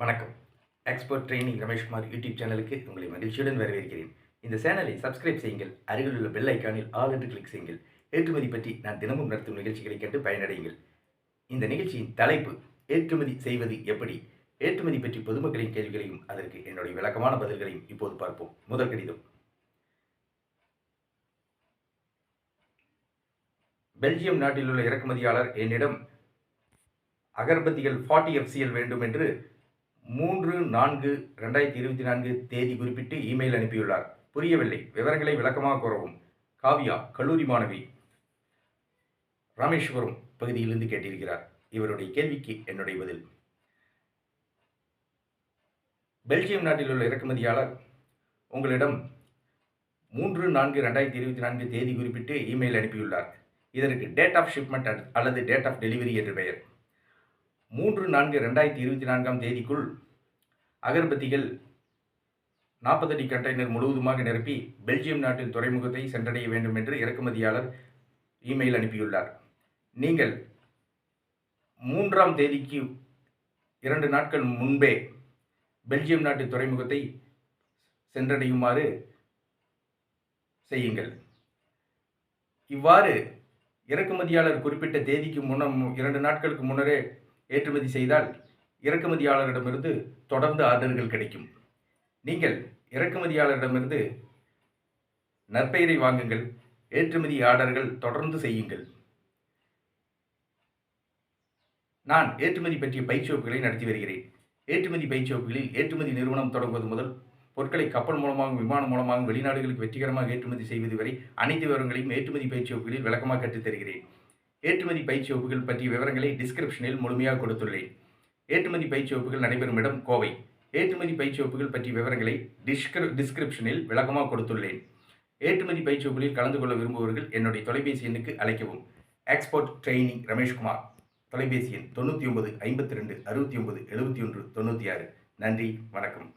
வணக்கம். Expert training Rameshkumar YouTube சேனலுக்கு உங்களை மகிழ்ச்சியுடன் வரவேற்கிறேன். இந்த சேனலை சப்ஸ்கிரைப் செய்யுங்கள் அருகில் உள்ள பெல் ஐக்கானில் ஆல் என்று கிளிக் செய்யுங்கள். ஏற்றுமதி பற்றி நான் தினமும் நடத்தும் நிகழ்ச்சிகளை கண்டு பயனடையுங்கள். இந்த நிகழ்ச்சியின் தலைப்பு ஏற்றுமதி செய்வது எப்படி? ஏற்றுமதி பற்றி பொதுமக்களின் கேள்விகளையும் அதற்கு என்னுடைய விளக்கமான பதில்களையும் இப்போது பார்ப்போம். முதல் கடிதம். பெல்ஜியம் நாட்டில் உள்ள இறக்குமதியாளர் என்னிடம் அகர்பத்திகள் ஃபார்ட்டி எஃப்சிஎல் வேண்டும் என்று மூன்று நான்கு ரெண்டாயிரத்தி இருபத்தி நான்கு தேதி குறிப்பிட்டு இமெயில் அனுப்பியுள்ளார். புரியவில்லை. விவரங்களை விளக்கமாக கூறவும். காவியா கல்லூரி மாணவி ராமேஸ்வரம் பகுதியிலிருந்து கேட்டிருக்கிறார். இவருடைய கேள்விக்கு என்னுடைய பதில். பெல்ஜியம் நாட்டில் உள்ள இறக்குமதியாளர் உங்களிடம் மூன்று நான்கு ரெண்டாயிரத்தி இருபத்தி நான்கு தேதி குறிப்பிட்டு இமெயில் அனுப்பியுள்ளார். இதற்கு டேட் ஆஃப் ஷிப்மெண்ட் அல்லது டேட் ஆஃப் டெலிவரி என்று பெயர். மூன்று நான்கு ரெண்டாயிரத்தி இருபத்தி நான்காம் தேதிக்குள் அகர்பத்திகள் நாற்பத்தடி கண்டெய்னர் முழுவதுமாக நிரப்பி பெல்ஜியம் நாட்டின் துறைமுகத்தை சென்றடைய வேண்டும் என்று இறக்குமதியாளர் இமெயில் அனுப்பியுள்ளார். நீங்கள் மூன்றாம் தேதிக்கு இரண்டு நாட்கள் முன்பே பெல்ஜியம் நாட்டு துறைமுகத்தை சென்றடையுமாறு செய்யுங்கள். இவ்வாறு இறக்குமதியாளர் குறிப்பிட்ட தேதிக்கு முன்ன இரண்டு நாட்களுக்கு முன்னரே ஏற்றுமதி செய்தால் இறக்குமதியாளரிடமிருந்து தொடர்ந்து ஆர்டர்கள் கிடைக்கும். நீங்கள் இறக்குமதியாளரிடமிருந்து நற்பெயரை வாங்குங்கள் ஏற்றுமதி ஆர்டர்கள் தொடர்ந்து செய்யுங்கள். நான் ஏற்றுமதி பற்றிய பயிற்சி வகுப்புகளை நடத்தி வருகிறேன். ஏற்றுமதி பயிற்சி வகுப்புகளில் ஏற்றுமதி நிறுவனம் தொடங்குவது முதல் பொருட்களை கப்பல் மூலமாகவும் விமானம் மூலமாகவும் வெளிநாடுகளுக்கு வெற்றிகரமாக ஏற்றுமதி செய்வது வரை அனைத்து விவரங்களையும் ஏற்றுமதி பயிற்சி வகுப்புகளில் விளக்கமாக கற்றுத் தருகிறேன் ஏற்றுமதி பயிற்சி வகுப்புகள் பற்றிய விவரங்களை டிஸ்கிரிப்ஷனில் முழுமையாக கொடுத்துள்ளேன். ஏற்றுமதி பயிற்சி வகுப்புகள் நடைபெறும் இடம் கோவை. ஏற்றுமதி பயிற்சி வகுப்புகள் பற்றிய விவரங்களை டிஸ்கிரி டிஸ்கிரிப்ஷனில் விளக்கமாக கொடுத்துள்ளேன். ஏற்றுமதி பயிற்சி வகுப்புகளில் கலந்து கொள்ள விரும்புபவர்கள் என்னுடைய தொலைபேசி எண்ணுக்கு அழைக்கவும். எக்ஸ்போர்ட் ட்ரெயினிங் ரமேஷ்குமார் தொலைபேசி எண் தொண்ணூற்றி ஒன்பது ஐம்பத்தி ரெண்டு அறுபத்தி ஒன்பது எழுபத்தி ஒன்று தொண்ணூற்றி ஆறு. நன்றி வணக்கம்.